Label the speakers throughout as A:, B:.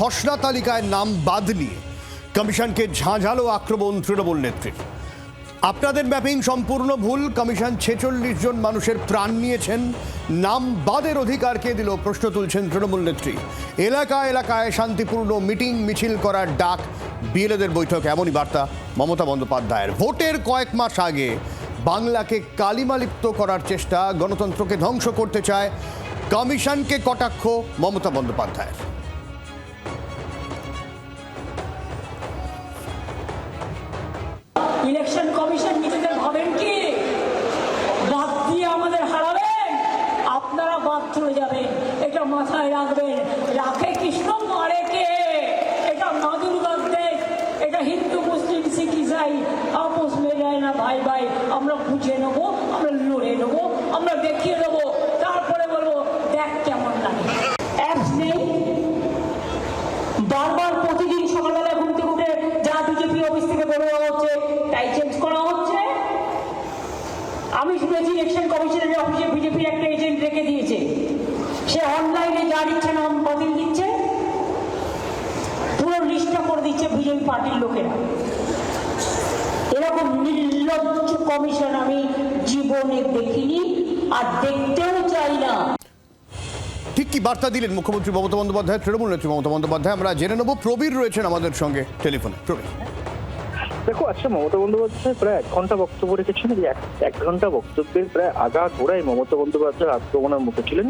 A: খসড়া তালিকায় নাম বাদ নিয়ে কমিশনকে ঝাঁঝালো আক্রমণ তৃণমূল নেত্রীর। আপনাদের ম্যাপিং সম্পূর্ণ ভুল। কমিশন ছেচল্লিশ জন মানুষের প্রাণ নিয়েছেন। নাম বাদের অধিকার কে দিল প্রশ্ন তুলছেন তৃণমূল নেত্রী। এলাকা এলাকায় শান্তিপূর্ণ মিটিং মিছিল করার ডাক। বিএলএদের বৈঠক, এমনই বার্তা মমতা বন্দ্যোপাধ্যায়ের। ভোটের কয়েক মাস আগে বাংলাকে কালিমালিপ্ত করার চেষ্টা গণতন্ত্রকে ধ্বংস করতে চায় কমিশনকে কটাক্ষ মমতা বন্দ্যোপাধ্যায়ের।
B: ইলেকশন কমিশন নিজেদের ভাবেন কি? বাদ দিয়ে আমাদের হারাবেন। আপনারা বাদ চলে যাবেন। এটা মাথায় রাখবেন। রাখে কৃষ্ণ, মারে কে? এটা মাদুর দেশ এটা হিন্দু, মুসলিম, শিখ, ইসাই, আপোষ মেলায় না, ভাই ভাই। আমরা বুঝে নেব, আমরা লড়ে নেব। ইলেকশন কমিশনের অফিসে বিজেপির একটা এজেন্ট রেখে দিয়েছে। সে অনলাইনে যা দিচ্ছে নাম বাতিল দিচ্ছে, পুরো লিস্টটা করে দিচ্ছে বিজেপি পার্টির লোকেরা। এরকম নির্লজ্জ কমিশন আমি জীবনে দেখিনি আর দেখতেও চাই না।
A: ঠিক কি বার্তা দিলেন মুখ্যমন্ত্রী মমতা বন্দ্যোপাধ্যায়, তৃণমূল নেত্রী মমতা বন্দ্যোপাধ্যায়? আমরা জেনে নেব, প্রবীর রয়েছেন আমাদের সঙ্গে টেলিফোনে। প্রবীর।
C: দেখো আচ্ছা মমতা বন্দ্যোপাধ্যায় প্রায় এক ঘণ্টা বক্তব্য রেখেছেন এক ঘণ্টা বক্তব্যের প্রায় আগা গোড়ায় মমতা বন্দ্যোপাধ্যায় আক্রমণের মুখে ছিলেন।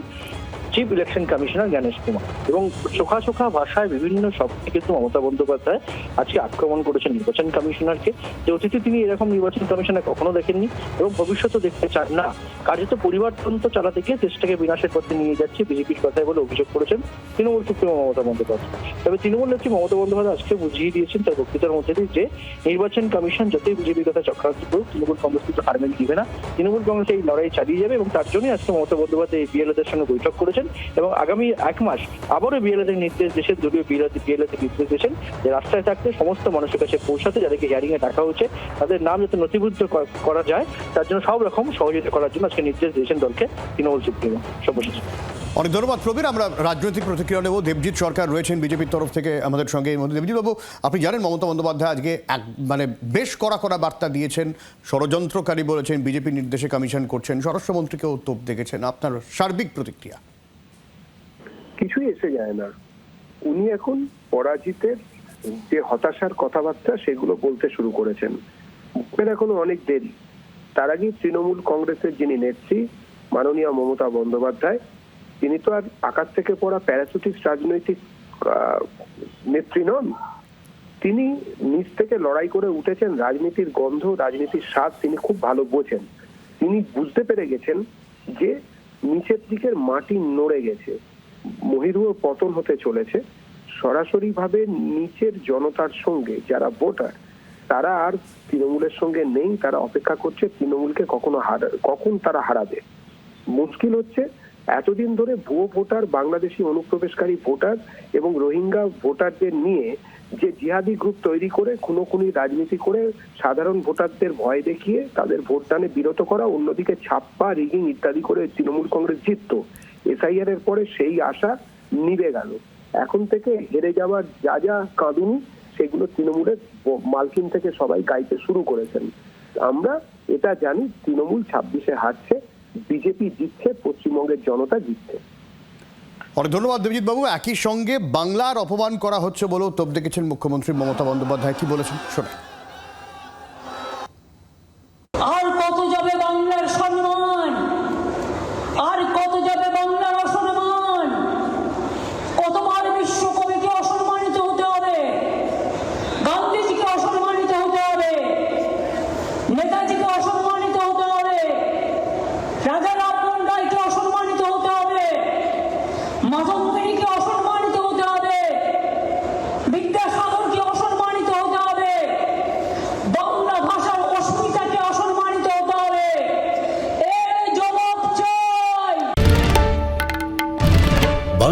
C: Chief election commissioner Gyanesh Kumar এবং চোখা চোখা ভাষায় বিভিন্ন শব্দে কিন্তু মমতা বন্দ্যোপাধ্যায় আজকে আক্রমণ করেছেন নির্বাচন কমিশনারকে। যে অতীতে তিনি এরকম নির্বাচন কমিশনার কখনো দেখেননি এবং ভবিষ্যতে দেখতে চান না। কার্যত পরিবারতন্ত্র চালাতে গিয়ে দেশটাকে বিনাশের পথে নিয়ে যাচ্ছে বিজেপির কথায় বলে অভিযোগ করেছেন তৃণমূল সুপ্রিমো মমতা বন্দ্যোপাধ্যায়। তবে তৃণমূল নেত্রী মমতা বন্দ্যোপাধ্যায় আজকে বুঝিয়ে দিয়েছেন তার বক্তৃতার মধ্যে দিয়ে যে নির্বাচন কমিশন যতই বিজেপির কথা চক্রান্ত করুক, তৃণমূল কংগ্রেস কিন্তু হার মেনে দিবে না। তৃণমূল কংগ্রেস এই লড়াই চালিয়ে যাবে এবং তার জন্যই আজকে মমতা বন্দ্যোপাধ্যায় এই বিএলএদের সঙ্গে বৈঠক করেছেন। এবং আগামী এক মাস আবারও বিএলএদের নির্দেশ দেশেন দলীয় বিএলএদের বিএলএদের নির্দেশ দিয়েছেন যে রাস্তায় থাকতে সমস্ত মানুষের কাছে পৌঁছাতে যাদেরকে হিয়ারিং এ ডাকা হচ্ছে তাদের নাম যাতে নথিভুক্ত করা- যায়, তার জন্য সব রকম সহযোগিতা করার জন্য আজকে নির্দেশ দিয়েছেন দলকে তৃণমূল সুপ্রিমো সব্যসাচী।
A: অনেক ধন্যবাদ প্রবীর, আমরা রাজনৈতিক প্রতিক্রিয়া নেব। দেবজিৎ সরকার রয়েছেন বিজেপির তরফ থেকে আমাদের সঙ্গে। এই মধ্যে দেবজিৎ বাবু আপনি জানেন মমতা বন্দ্যোপাধ্যায় আজকে এক মানে বেশ কড়া কড়া বার্তা দিয়েছেন, ষড়যন্ত্রকারী বলেছেন, বিজেপি নির্দেশে কমিশন করছেন, স্বরাষ্ট্রমন্ত্রীকেও তোপ দেখেছেন। আপনার সার্বিক প্রতিক্রিয়া?
D: কিছুই এসে যায় না। উনি এখন পরাজিতের যে হতাশার কথাবার্তা, সেগুলো বলতে শুরু করেছেন। এর এখনও অনেক দেরি। তার আগে তৃণমূল কংগ্রেসের যিনি নেত্রী, মাননীয় মমতা বন্দ্যোপাধ্যায়, তিনি তো আর আকাশ থেকে পড়া প্যারাসুটিস্ট রাজনৈতিক নেত্রী নন। তিনি নিজ থেকে লড়াই করে উঠেছেন, রাজনীতির গন্ধ, রাজনীতির স্বাদ তিনি খুব ভালো বোঝেন। তিনি বুঝতে পেরে গেছেন যে নিচের দিকের মাটি নড়ে গেছে। মহিরুহ পতন হতে চলেছে। সরাসরি ভাবে নিচের জনতার সঙ্গে যারা ভোটার, তারা আর তৃণমূলের সঙ্গে নেই, তারা অপেক্ষা করছে তৃণমূলকে কখনো হারা, কখন তারা হারাবে। মুশকিল হচ্ছে, এতদিন ধরে ভুয়ো ভোটার, বাংলাদেশি অনুপ্রবেশকারী ভোটার এবং রোহিঙ্গা ভোটারদের নিয়ে যে জিহাদি গ্রুপ তৈরি করে, খুনোখুনি রাজনীতি করে সাধারণ ভোটারদের ভয় দেখিয়ে তাদের ভোটদানে বিরত করা, অন্যদিকে ছাপ্পা, রিগিং ইত্যাদি করে তৃণমূল কংগ্রেস জিতত। এসআইআর এর পরে সেই আশা নিভে গেল। এখন থেকে হেরে যাওয়ার যা যা কাঁদুনি, সেগুলো তৃণমূলের মালকিন থেকে সবাই গাইতে শুরু করেছেন। আমরা এটা জানি, তৃণমূল ছাব্বিশে হারছে, বিজেপি জিতছে, পশ্চিমবঙ্গের জনতা জিতছে।
A: অনেক ধন্যবাদ দেবজিৎ বাবু। একই সঙ্গে বাংলার অপমান করা হচ্ছে বলেও তোপ দেখেছেন মুখ্যমন্ত্রী মমতা বন্দ্যোপাধ্যায়। কি বলেছেন? শোনায়